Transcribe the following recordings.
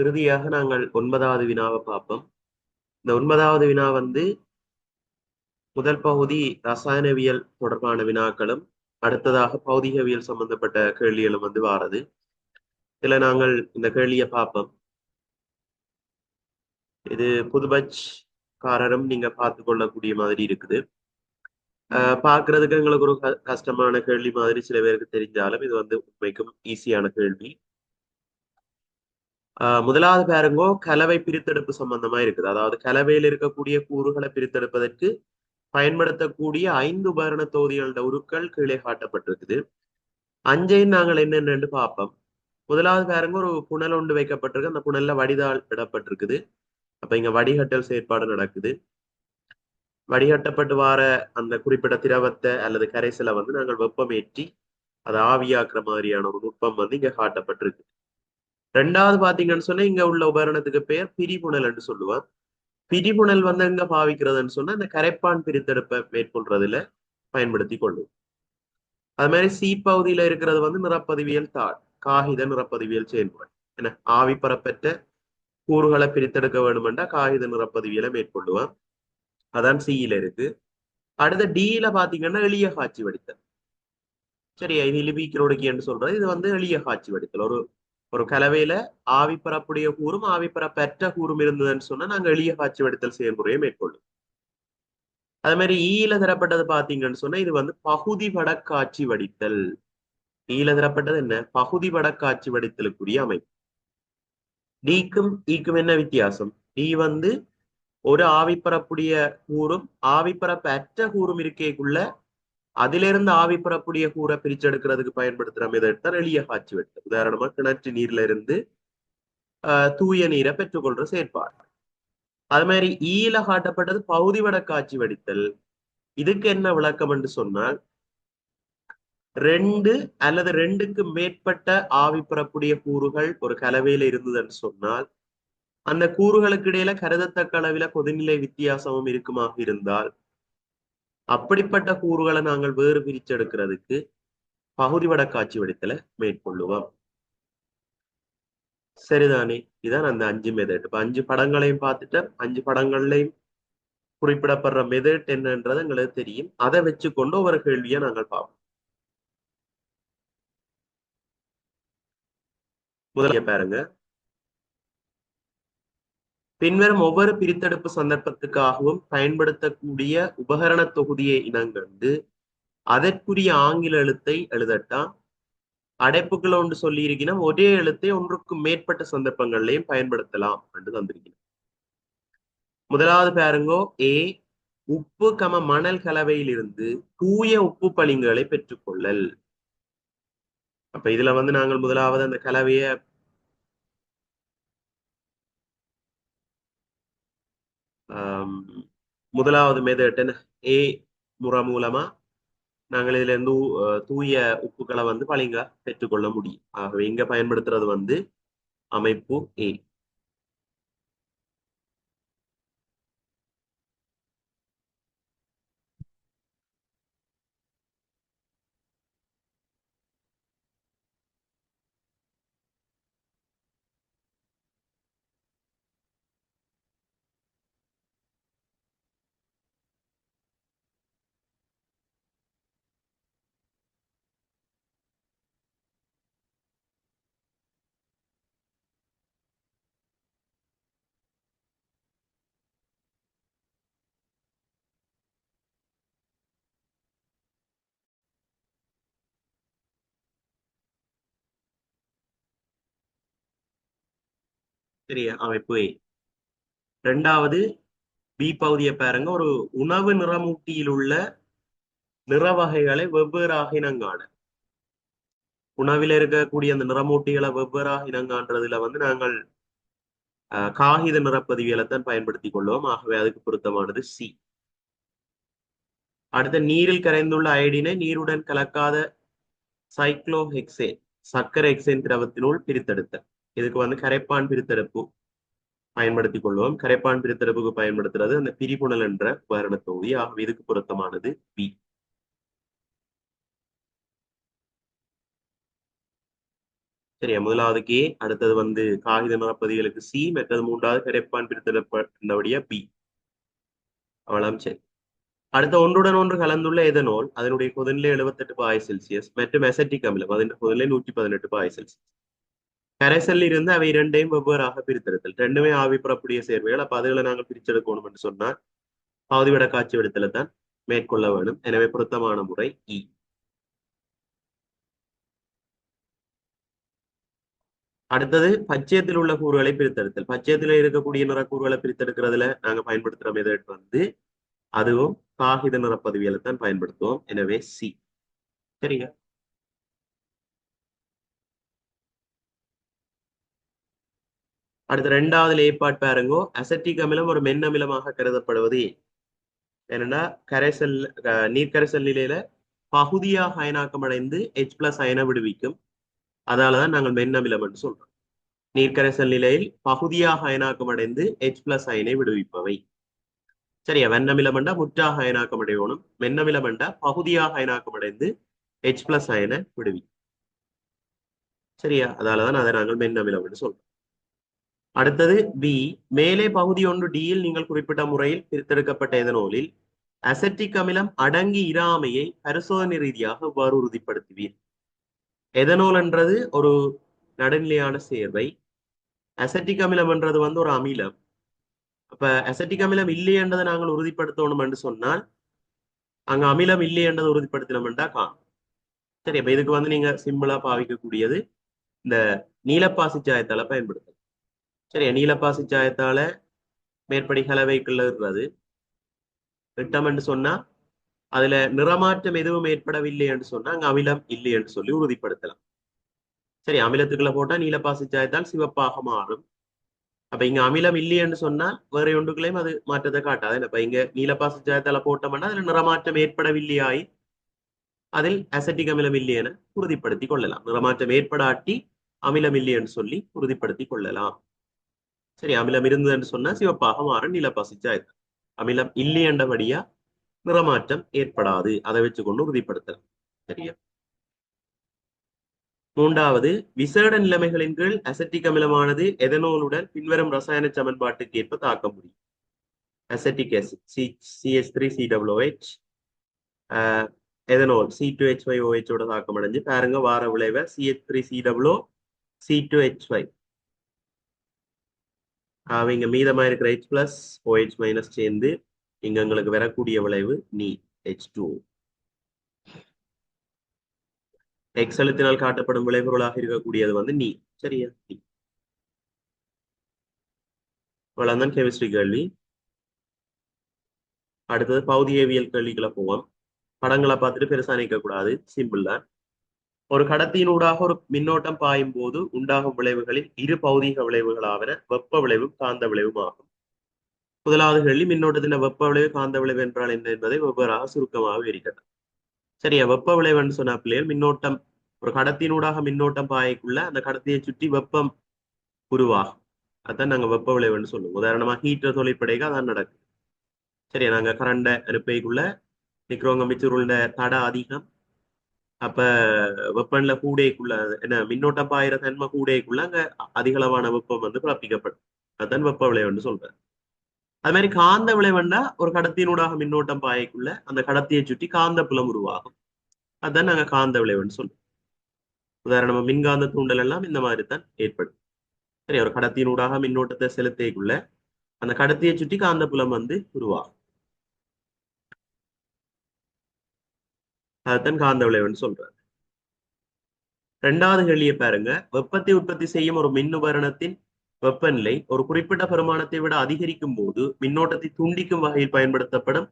இறுதியாக நாங்கள் ஒன்பதாவது வினாவை பார்ப்போம். இந்த ஒன்பதாவது வினா வந்து முதல் பகுதி ரசாயனவியல் தொடர்பான வினாக்களும் அடுத்ததாக பௌதிகவியல் சம்பந்தப்பட்ட கேள்விகளும் வந்து வாரது. இதுல நாங்கள் இந்த கேள்வியை பார்ப்போம். இது புதுபட்ச் காரரும் நீங்க பார்த்து கொள்ளக்கூடிய மாதிரி இருக்குது. பார்க்கறதுக்கு எங்களுக்கு ஒரு க- கஷ்டமான கேள்வி மாதிரி சில பேருக்கு தெரிஞ்சாலும் இது வந்து உண்மைக்கும் ஈஸியான கேள்வி. முதலாவது பாருங்கோ கலவை பிரித்தெடுப்பு சம்பந்தமா இருக்குது. அதாவது கலவையில் இருக்கக்கூடிய கூறுகளை பிரித்தெடுப்பதற்கு பயன்படுத்தக்கூடிய ஐந்து உபகரண தொகுதிகளோட உருக்கள் கீழே காட்டப்பட்டிருக்குது. அஞ்சையும் நாங்கள் என்னென்னு பார்ப்போம். முதலாவது பாருங்க ஒரு புனல் ஒன்று வைக்கப்பட்டிருக்கு. அந்த புனல்ல வடிதாள் இடப்பட்டிருக்குது. அப்ப இங்க வடிகட்டல் செயற்பாடு நடக்குது. வடிகட்டப்பட்டு வார அந்த குறிப்பிட்ட திரவத்தை அல்லது கரைசலை வந்து நாங்கள் வெப்பமேற்றி அதை ஆவியாக்குற மாதிரியான ஒரு நுட்பம் வந்து இங்க காட்டப்பட்டிருக்கு. ரெண்டாவது பாத்தீங்கன்னு சொன்னா இங்க உள்ள உபகரணத்துக்கு பெயர் பிரிபுணல் என்று சொல்லுவான் பிரிபுணல் வந்து எங்க பாவிக்கிறதுன்னு சொன்னா இந்த கரைப்பான் பிரித்தெடுப்பை மேற்கொள்றதுல பயன்படுத்தி கொள்ளும். அது மாதிரி சி பகுதியில இருக்கிறது வந்து நிறப்பதிவியல் தாள் காகித நிறப்பதிவியல் செயல்முறை. என்ன? ஆவி பரப்பற்ற கூறுகளை பிரித்தெடுக்க வேணுமெண்டா காகித நிறப்பதிவியலை மேற்கொள்ளுவான் அதான் சியில இருக்கு. அடுத்த டியில பாத்தீங்கன்னா எளிய காட்சி வடித்தல். சரியா? இது லிபிக்கிறோடுக்கின்னு சொல்றது. இது வந்து எளிய காட்சி வடித்தல். ஒரு ஒரு கலவையில ஆவி பரப்புடைய கூறும் ஆவி பெற்ற கூறும் இருந்ததுன்னு சொன்னா நாங்க எளிய காட்சி வடித்தல் செயல்முறையை மேற்கொள்ளும். அது மாதிரி ஈல தரப்பட்டது பாத்தீங்கன்னு சொன்னா இது வந்து பகுதி வடக்காட்சி வடித்தல். ஈல தரப்பட்டது என்ன? பகுதி வடக்காட்சி வடித்தலுக்குரிய அமைப்பு. டிக்கும் ஈக்கும் என்ன வித்தியாசம்? டி வந்து ஒரு ஆவிப்பரப்புடைய கூறும் ஆவிப்பரப்பற்ற கூறும் இருக்கேக்குள்ள அதிலிருந்து ஆவிப்பரப்புடைய கூரை பிரிச்செடுக்கிறதுக்கு பயன்படுத்துற மெதட் எளிய காட்சி வெட்டு. உதாரணமா கிணற்று நீர்ல இருந்து ஆஹ் தூய நீரை பெற்றுக்கொள்ற செயற்பாடு. அது மாதிரி ஈல காட்டப்பட்டது பகுதி வட காட்சி வடித்தல். இதுக்கு என்ன விளக்கம் என்று சொன்னால் ரெண்டு அல்லது ரெண்டுக்கு மேற்பட்ட ஆவி பெறக்கூடிய கூறுகள் ஒரு கலவையில இருந்ததுன்னு சொன்னால் அந்த கூறுகளுக்கு இடையில கருதத்தக்க அளவில கொதிநிலை வித்தியாசமும் இருக்குமாக இருந்தால் அப்படிப்பட்ட கூறுகளை நாங்கள் வேறு பிரிச்செடுக்கிறதுக்கு பகுதி வட காட்சி வடித்தல மேற்கொள்ளுவோம். சரிதானே? இதான் அந்த அஞ்சு மெதட் இப்ப அஞ்சு படங்களையும் பார்த்துட்டு அஞ்சு படங்கள்லையும் குறிப்பிடப்படுற மெதட் என்னன்றது எங்களுக்கு தெரியும். அதை வச்சுக்கொண்டு ஒவ்வொரு கேள்வியை நாங்கள் பார்ப்போம். முதல்ல பாருங்க. பின்வரும் ஒவ்வொரு பிரித்தெடுப்பு சந்தர்ப்பத்துக்காகவும் பயன்படுத்தக்கூடிய உபகரண தொகுதியை இனங்கண்டு அதற்குரிய ஆங்கில எழுத்தை எழுதட்டா. அடைப்புகள் ஒன்று சொல்லி இருக்கிறோம் ஒரே எழுத்தை ஒன்றுக்கு மேற்பட்ட சந்தர்ப்பங்கள்லையும் பயன்படுத்தலாம் என்று தந்திருக்கிறோம் முதலாவது பாருங்கோ ஏ உப்பு கம மணல் கலவையிலிருந்து தூய உப்பு பளிங்குகளை பெற்றுக்கொள்ளல். அப்ப இதுல வந்து நாங்கள் முதலாவது அந்த கலவையை முதலாவது மெதட் ஏ முறை மூலமா நாங்கள் இதுல இருந்து தூய உப்புகளை வந்து பளிங்கா பெற்றுக்கொள்ள முடியும். ஆகவே இங்க பயன்படுத்துறது வந்து அமைப்பு ஏ. சரியா அமைப்பு. ரெண்டாவது பி பகுதியை பாருங்க. ஒரு உணவு நிறமூட்டியில் உள்ள நிற வகைகளை வெவ்வேறாக இனங்காண. உணவில் இருக்கக்கூடிய அந்த நிறமூட்டிகளை வெவ்வேறாக இனங்காண்றதுல வந்து நாங்கள் அஹ், காகித நிறப்பதிவியலை தான் பயன்படுத்தி கொள்வோம். ஆகவே அதுக்கு பொருத்தமானது சி. அடுத்த நீரில் கரைந்துள்ள அயடினை நீருடன் கலக்காத சைக்ளோஹெக்சேன் சக்கர எக்ஸேன் திரவத்தினுள் பிரித்தெடுத்தல். இதுக்கு வந்து கரைப்பான் பிரித்தெடுப்பு பயன்படுத்தி கொள்வோம் கரைப்பான் பிரித்தெடுப்புக்கு பயன்படுத்துறது அந்த பிரிபுணல் என்ற உபகரண தொகுதி. ஆகவே இதுக்கு பொருத்தமானது பி சரியா? முதலாவது கே அடுத்தது வந்து காகித மனப்பதிகளுக்கு சி மற்றது மூன்றாவது கரைப்பான் பிரித்தெடுப்படியா பி அவ்வளவு சரி. அடுத்த ஒன்றுடன் ஒன்று கலந்துள்ள எதனோல் அதனுடைய கொதிநிலை எழுபத்தெட்டு பாய் செல்சியஸ் மற்றும் அசட்டிக் அமிலம் அதன் கொதிநிலை நூற்றி பதினெட்டு பாய் செல்சியஸ் கரைசல் இருந்து அவை இரண்டையும் வெவ்வேறாக பிரித்தெடுத்தல். ரெண்டுமே ஆவி புறக்கூடிய சேர்வைகள். அப்ப அதுகளை நாங்கள் பிரிச்செடுக்கணும் என்று சொன்னால் பகுதி காட்சி விடுத்தலை தான் மேற்கொள்ள வேண்டும் எனவே பொருத்தமான முறை இ. அடுத்தது பச்சையத்தில் உள்ள கூறுகளை பிரித்தெடுத்தல். பச்சையத்தில் இருக்கக்கூடிய நிறக்கூறுகளை பிரித்தெடுக்கிறதுல நாங்க பயன்படுத்துற மெதட் வந்து அதுவும் காகித நிறப்பதவியில தான் பயன்படுத்துவோம். எனவே சி. சரியா? அடுத்த ரெண்டாவது லேப்பாட் பாருங்கோ. அசட்டிக் அமிலம் ஒரு மென்னமிலமாக கருதப்படுவது. என்னன்னா கரைசல் நீர்க்கரைசல் நிலையில பகுதியாக அயனாக்கம் அடைந்து ஹெச் பிளஸ் அயனை விடுவிக்கும். அதாலதான் நாங்கள் மென்னமிலம் என்று சொல்றோம். நீர்க்கரைசல் நிலையில் பகுதியாக அயனாக்கம் அடைந்து ஹெச் பிளஸ் அயனை விடுவிப்பவை. சரியா வெண்ணமிலமண்டா முற்றாக அயனாக்கம் அடையணும் மென்னமிலமண்டா பகுதியாக அயனாக்கம் அடைந்து ஹெச் பிளஸ் அயனை விடுவி. சரியா அதாலதான் அதை நாங்கள் மென்னமிலம் என்று சொல்றோம். அடுத்தது பி மேலே பகுதி ஒன்று டியில் நீங்கள் குறிப்பிட்ட முறையில் பிரித்தெடுக்கப்பட்ட எதனோலில் அசட்டிக் அமிலம் அடங்கி இராமையை பரிசோதனை ரீதியாக இவ்வாறு உறுதிப்படுத்துவீர். எதனோல் என்றது ஒரு நடுநிலையான சேர்வை. அசட்டிக் அமிலம் என்றது வந்து ஒரு அமிலம். அப்ப அசட்டிக் அமிலம் இல்லை என்றதை நாங்கள் உறுதிப்படுத்தணும் என்று சொன்னால் அங்க அமிலம் இல்லை என்றதை உறுதிப்படுத்தினோம்டா காணும். சரி அப்ப இதுக்கு வந்து நீங்க சிம்பிளா பாவிக்கக்கூடியது இந்த நீலப்பாசி சாயத்தால பயன்படுத்தலாம் சரி நீலப்பாசி சாயத்தால மேற்படி கலவைக்குள்ள இருக்கிறது என்று சொன்னா அதுல நிறமாற்றம் எதுவும் ஏற்படவில்லை என்று சொன்னா அங்க அமிலம் இல்லை என்று சொல்லி உறுதிப்படுத்தலாம். சரி அமிலத்துக்குள்ள போட்டா நீலப்பாசி சாயத்தால் சிவப்பாக மாறும். அப்ப இங்க அமிலம் இல்லை என்று சொன்னா வேற ஒன்றுகளையும் அது மாற்றத்தை காட்டாது. அப்ப இங்க நீலப்பாசி சாயத்தால போட்டோம்னா அதுல நிறமாற்றம் ஏற்படவில்லையாய் அதில் அசட்டிக் அமிலம் இல்லை என உறுதிப்படுத்தி கொள்ளலாம். நிறமாற்றம் ஏற்படாட்டி அமிலம் இல்லை என்று சொல்லி உறுதிப்படுத்தி கொள்ளலாம். சரி அமிலம் இருந்தது என்று சொன்னா சிவப்பாக மாறும் நீலப்பாசி சாயத்தால் அமிலம் இல்லையண்டபடியா நிறமாற்றம் ஏற்படாது அதை வச்சு கொண்டு உறுதிப்படுத்தலாம் சரியா மூன்றாவது விசேட நிலைமைகளின் கீழ் அசட்டிக் அமிலமானது எதனோலுடன் பின்வரும் ரசாயன சமன்பாட்டுக்கு ஏற்ப தாக்க முடியும் acetic acid C C S three C W H ethanol C two H five ஓஹெச்சோட தாக்கம் அடைஞ்சு பாருங்க வார விளைவை C H three C W C two H five அவங்க மீதமா இருக்கிற ஹெச் பிளஸ் ஓஹெச் மைனஸ் சேர்ந்து இங்க எங்களுக்கு வரக்கூடிய விளைவு நீ ஹெச் டூ எக்ஸ் அழுத்தினால் காட்டப்படும் விளைபொருளாக இருக்கக்கூடியது வந்து நீ. சரியா? நீ. இவ்வளவுதான் கெமிஸ்ட்ரி கேள்வி. அடுத்தது பௌதியவியல் கேள்விகளை போவோம். படங்களை பார்த்துட்டு பெருசா நிற்க கூடாது சிம்பிள் தான். ஒரு கடத்தியினூடாக ஒரு மின்னோட்டம் பாயும் போது உண்டாகும் விளைவுகளில் இரு பௌதீக விளைவுகளாவன வெப்ப விளைவும் காந்த விளைவும் ஆகும். முதலாவது கேள்வி மின்னோட்டத்தின் வெப்ப விளைவு காந்த விளைவு என்றால் என்ன என்பதை வெவ்வேறாக சுருக்கமாக இருக்கிறது சரியா? வெப்ப விளைவுன்னு சொன்ன பிள்ளைகள் மின்னோட்டம் ஒரு கடத்தினூடாக மின்னோட்டம் பாயக்குள்ள அந்த கடத்தியை சுற்றி வெப்பம் உருவாகும். அதான் நாங்க வெப்ப விளைவுன்னு சொல்லுவோம். உதாரணமா ஹீட்டர் தொழிற்படைக்கு அதான் நடக்குது. சரியா? நாங்க கரண்ட அனுப்பைக்குள்ள நிக்கிறவங்க மிச்சருள்ள தடை அதிகம் அப்ப வெப்பன்ல கூடைக்குள்ள என்ன மின்னோட்டம் பாயிர தன்மை கூடைக்குள்ள அங்க அதிகளவான வெப்பம் வந்து பிறப்பிக்கப்படும். அதான் வெப்ப விளைவுன்னு சொல்றேன் அது மாதிரி காந்த விளைவுண்டா ஒரு கடத்தியினூடாக மின்னோட்டம் பாயக்குள்ள அந்த கடத்தியை சுற்றி காந்த புலம் உருவாகும். அதான் நாங்க காந்த விளைவுன்னு சொல்லுவோம் உதாரணமா மின்காந்த தூண்டல் எல்லாம் இந்த மாதிரி தான் ஏற்படும். சரி ஒரு கடத்தியினூடாக மின்னோட்டத்தை செலுத்திக்குள்ள அந்த கடத்தியை சுற்றி காந்த புலம் வந்து உருவாகும். அதுதான் காந்த விளைவுன்னு சொல்றாரு ரெண்டாவது கேள்வியை பாருங்க. வெப்பத்தை உற்பத்தி செய்யும் ஒரு மின் உபகரணத்தின் வெப்பநிலை ஒரு குறிப்பிட்ட பெருமானத்தை விட அதிகரிக்கும் போது மின்னோட்டத்தை துண்டிக்கும் வகையில் பயன்படுத்தப்படும்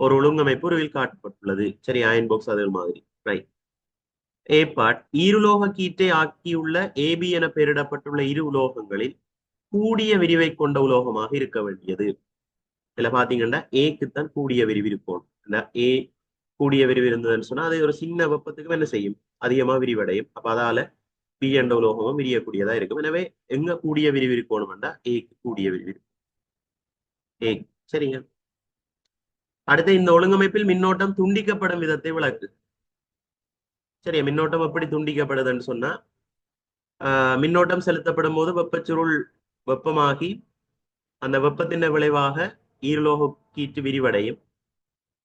ஒரு ஒழுங்கமைப்பு உருவில் காட்டப்பட்டுள்ளது. சரி அயன் பாக்ஸ் அது மாதிரி. ரைட் ஏ பார்ட் ஈருலோக கீட்டை ஆக்கியுள்ள ஏபி என பெயரிடப்பட்டுள்ள இரு உலோகங்களில் கூடிய விரிவை கொண்ட உலோகமாக இருக்க வேண்டியது. இதுல பாத்தீங்கன்னா ஏக்குத்தான் கூடிய விரிவு இருக்கும். ஏ கூடிய விரிவு இருந்ததுன்னு சொன்னா அது ஒரு சின்ன வெப்பத்துக்கு என்ன செய்யும்? அதிகமா விரிவடையும். அப்ப அதால பி என்ற உலோகமும் விரியக்கூடியதா இருக்கும். எனவே எங்க கூடிய விரிவு இருக்கணும்னா ஏக்கு கூடிய விரிவு ஏ சரிங்க. அடுத்து இந்த ஒழுங்கமைப்பில் மின்னோட்டம் துண்டிக்கப்படும் விதத்தை விளக்கு. சரியா மின்னோட்டம் எப்படி துண்டிக்கப்படுதுன்னு சொன்னா ஆஹ் மின்னோட்டம் செலுத்தப்படும் போது வெப்பச்சுருள் வெப்பமாகி அந்த வெப்பத்தின் விளைவாக ஈரலோக கீற்று விரிவடையும்.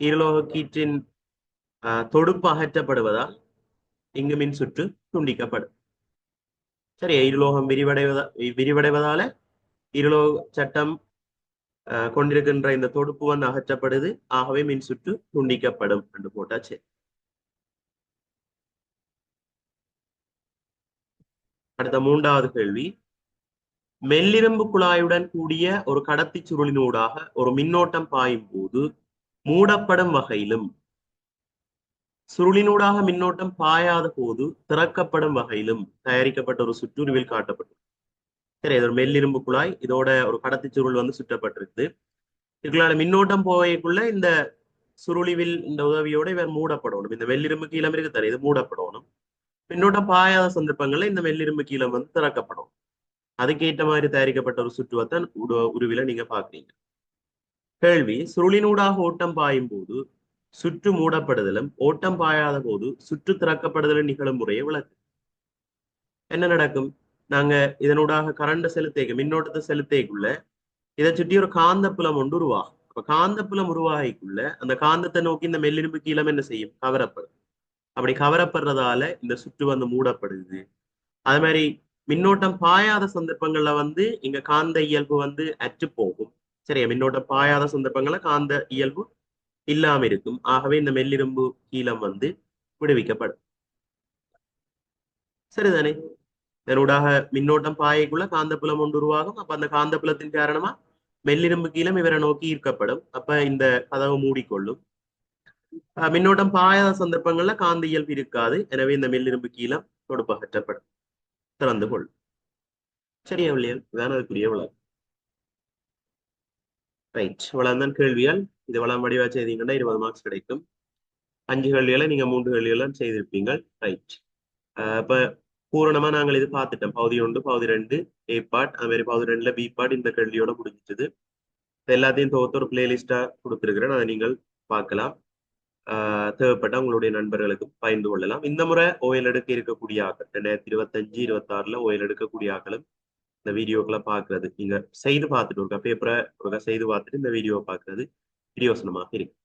ஈரலோக கீற்றின் தொடுப்பு அகற்றப்படுவதால் இங்கு மின் சுற்று துண்டிக்கப்படும். சரி இருலோகம் விரிவடைவதா விரிவடைவதால இருலோக சட்டம் ஆஹ் கொண்டிருக்கின்ற இந்த தொடுப்பு வந்து அகற்றப்படுது. ஆகவே மின் சுற்று துண்டிக்கப்படும் என்று போட்டாச்சு. சரி அடுத்த மூன்றாவது கேள்வி. மெல்லிரும்பு குழாயுடன் கூடிய ஒரு கடத்தி சுருளினூடாக ஒரு மின்னோட்டம் பாயும் போது மூடப்படும் வகையிலும் சுருளினூடாக மின்னோட்டம் பாயாத போது திறக்கப்படும் வகையிலும் தயாரிக்கப்பட்ட ஒரு சுற்றுருவில் காட்டப்பட்டது. சரி இது ஒரு மெல்லிரும்பு குழாய். இதோட ஒரு கடத்தி சுருள் வந்து சுற்றப்பட்டிருக்குது. இதுக்குள்ளால மின்னோட்டம் போயக்குள்ள இந்த சுருளிவில் இந்த உதவியோட இவர் மூடப்படணும். இந்த வெள்ளிரும்பு கீழம் இருக்கு தானே இது மூடப்படணும். மின்னோட்டம் பாயாத சந்தர்ப்பங்கள்ல இந்த மெல்லிரும்பு கீழம் வந்து திறக்கப்படும் அதுக்கேற்ற மாதிரி தயாரிக்கப்பட்ட ஒரு சுற்றுவத்தான் உருவில நீங்க பாக்குறீங்க. கேள்வி சுருளினூடாக ஓட்டம் பாயும் போது சுற்று மூடப்படுதலும் ஓட்டம் பாயாத போது சுற்று திறக்கப்படுதலும் நிகழும் முறையை விளக்கு. என்ன நடக்கும்? நாங்க இதனூடாக கரண்ட் செலுத்தேக்க மின்னோட்டத்தை செலுத்தேக்குள்ள இதை சுற்றி ஒரு காந்த புலம் ஒன்று உருவாகும். அப்ப காந்த புலம் உருவாகிக்குள்ள அந்த காந்தத்தை நோக்கி இந்த மெல்லிரும்பு கீழம் என்ன செய்யும்? கவரப்படும். அப்படி கவரப்படுறதால இந்த சுற்று வந்து மூடப்படுது. அது மாதிரி மின்னோட்டம் பாயாத சந்தர்ப்பங்கள்ல வந்து இங்க காந்த இயல்பு வந்து அற்று போகும். சரியா? மின்னோட்டம் பாயாத சந்தர்ப்பங்கள்ல காந்த இயல்பு இல்லாம இருக்கும் ஆகவே இந்த மெல்லிரும்பு கீழம் வந்து விடுவிக்கப்படும். சரிதானே? இதனூடாக மின்னோட்டம் பாயக்குள்ள காந்தப்புலம் ஒன்று உருவாகும். அப்ப அந்த காந்தப்புலத்தின் காரணமா மெல்லிரும்பு கீழம் இவரை நோக்கி ஈர்க்கப்படும். அப்ப இந்த கதவு மூடிக்கொள்ளும். மின்னோட்டம் பாயாத சந்தர்ப்பங்கள்ல காந்த இயல்பு இருக்காது. எனவே இந்த மெல்லிரும்பு கீழம் தொடுப்பகற்றப்படும். திறந்து கொள்ளும் சரியா இல்லையா? இதான் அதுக்குரிய விளக்கம். ரைட் இவ்வளவுதான் கேள்வியால் இது வளம் வடிவா செய்தீங்கன்னா இருபது மார்க்ஸ் கிடைக்கும். அஞ்சு கேள்விகளை நீங்க மூன்று கேள்விகளும் செய்திருப்பீங்க ரைட் இப்ப பூரணமா நாங்கள் இது பார்த்துட்டோம். பகுதி ஒன்று பகுதி ரெண்டு ஏ பார்ட் அது மாதிரி பகுதி ரெண்டுல பி பார்ட் இந்த கேள்வியோட முடிஞ்சிட்டது. எல்லாத்தையும் தொகுத்து ஒரு பிளேலிஸ்டா கொடுத்துருக்கிறேன். அதை நீங்கள் பார்க்கலாம். தேவைப்பட்ட உங்களுடைய நண்பர்களுக்கு பகிர்ந்து கொள்ளலாம். இந்த முறை ஓயல் எடுக்க இருக்கக்கூடிய ஆக்கள் ரெண்டாயிரத்தி இருபத்தஞ்சு இருபத்தாறுல ஓயல் எடுக்கக்கூடிய ஆக்களும் இந்த வீடியோக்களை பார்க்கறது நீங்க செய்து பார்த்துட்டு இருக்கா பேப்பரை ஒரு செய்து பார்த்துட்டு இந்த வீடியோவை பார்க்கறது பிரியோசனமாக இருக்கு.